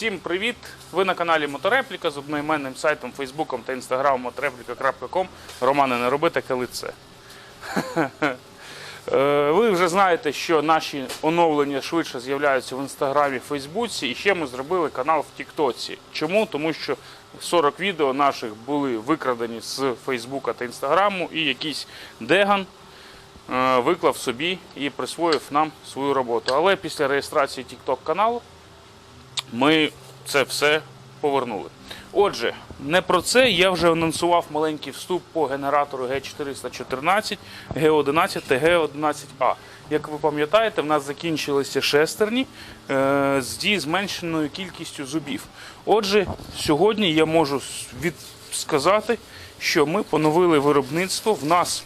Всім привіт! Ви на каналі Моторепліка з одноіменним сайтом, Фейсбуком та інстаграмом motoreplika.com. Романе, не роби таке лице. Е, Ви вже знаєте, що наші оновлення швидше з'являються в інстаграмі, Фейсбуці, і ще ми зробили канал в Тіктоці. Чому? Тому що 40 відео наших були викрадені з Фейсбука та Інстаграму, і якийсь деган е, виклав собі і присвоїв нам свою роботу. Але після реєстрації TikTok каналу ми це все повернули. Отже, не про це я вже анонсував маленький вступ по генератору G414, G11 та G11A. Як ви пам'ятаєте, в нас закінчилися шестерні е, зі зменшеною кількістю зубів. Отже, сьогодні я можу від... сказати, що ми поновили виробництво. В нас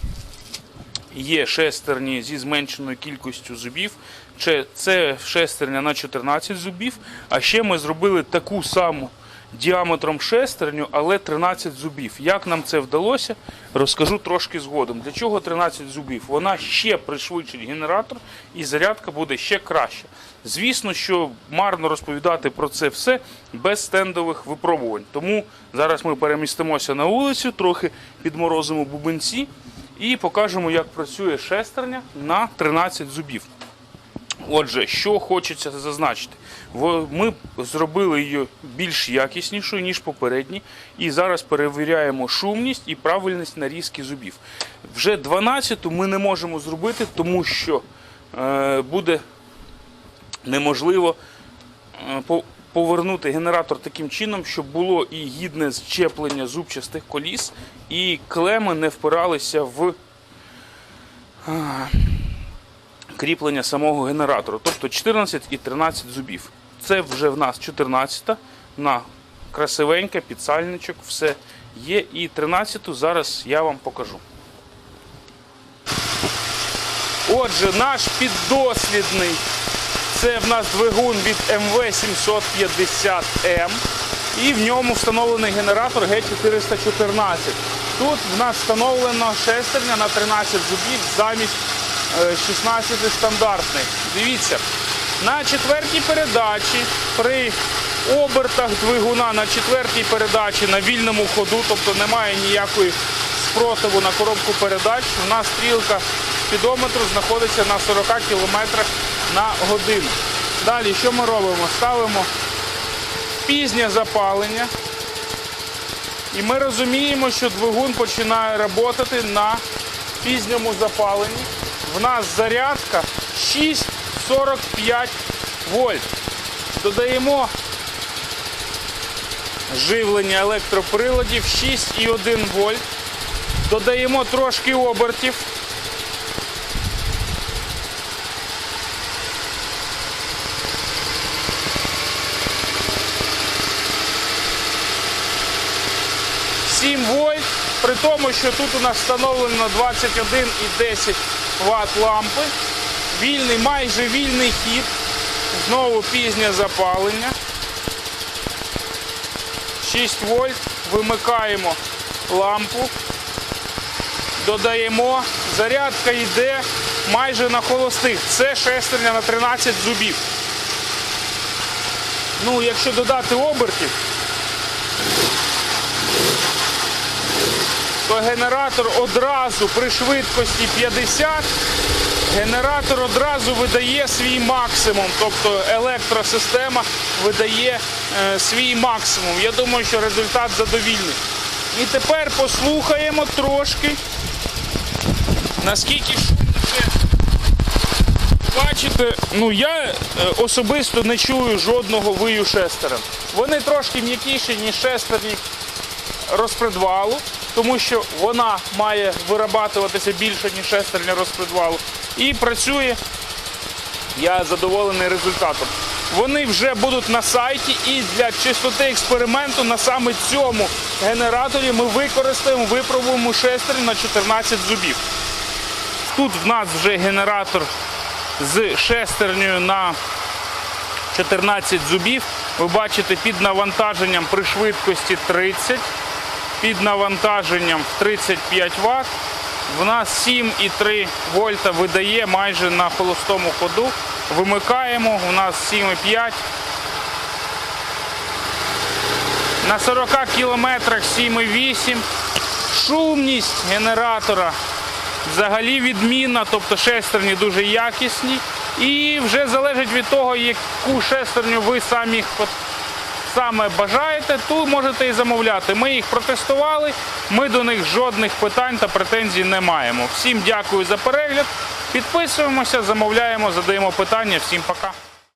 є шестерні зі зменшеною кількістю зубів. Це- шестерня на 14 зубів. А ще ми зробили таку саму діаметром шестерню, але 13 зубів. Як нам це вдалося, розкажу трошки згодом. Для чого 13 зубів? Вона ще пришвидшить генератор і зарядка буде ще краще. Звісно, що марно розповідати про це все без стендових випробувань. Тому зараз ми перемістимося на вулицю, трохи підморозимо бубенці і покажемо, як працює шестерня на 13 зубів. Отже, що хочеться зазначити, ми зробили її більш якіснішою, ніж попередні, і зараз перевіряємо шумність і правильність нарізки зубів. Вже 12 ми не можемо зробити, тому що е, буде неможливо е, повернути генератор таким чином, щоб було і гідне зчеплення зубчастих коліс, і клеми не впиралися в кріплення самого генератора, тобто 14 і 13 зубів. Це вже в нас 14 на красивенька, підсальничок, все є. І 13-ту зараз я вам покажу. Отже, наш піддослідний це в нас двигун від МВ750М. І в ньому встановлений генератор Г414. Тут в нас встановлено шестерня на 13 зубів замість е, 16 стандартних. Дивіться, на четвертій передачі при обертах двигуна на четвертій передачі на вільному ходу, тобто немає ніякої спротиву на коробку передач, у нас стрілка спідометру знаходиться на 40 км на годину. Далі, що ми робимо? Ставимо пізнє запалення. І ми розуміємо, що двигун починає працювати на пізньому запаленні. В нас зарядка 6,45 вольт. Додаємо живлення електроприладів 6,1 вольт. Додаємо трошки обертів. Сім вольт, при тому, що тут у нас встановлено 21,10 Вт лампи. Вільний, майже вільний хід. Знову пізнє запалення. 6 вольт. Вимикаємо лампу. Додаємо. Зарядка йде майже на холостих. Це шестерня на 13 зубів. Ну, якщо додати обертів, то генератор одразу при швидкості 50 генератор одразу видає свій максимум, тобто електросистема видає е, свій максимум. Я думаю, що результат задовільний. І тепер послухаємо трошки, наскільки шумно це. Бачите, ну я е, особисто не чую жодного вию шестерен. Вони трошки м'якіші, ніж шестерні розпредвалу, тому що вона має вирабатуватися більше, ніж шестерня розпредвалу. І працює, я задоволений результатом. Вони вже будуть на сайті і для чистоти експерименту на саме цьому генераторі ми використаємо, випробуємо шестерню на 14 зубів. Тут в нас вже генератор з шестернею на 14 зубів. Ви бачите під навантаженням при швидкості 30, під навантаженням в 35 Вт. В нас 7,3 вольта видає майже на холостому ходу. Вимикаємо, у нас 7,5. на 40 кілометрах 7,8. Шумність генератора взагалі відмінна, тобто шестерні дуже якісні. І вже залежить від того, яку шестерню ви самі саме бажаєте, ту можете і замовляти. Ми їх протестували, ми до них жодних питань та претензій не маємо. Всім дякую за перегляд. Підписуємося, замовляємо, задаємо питання. Всім пока.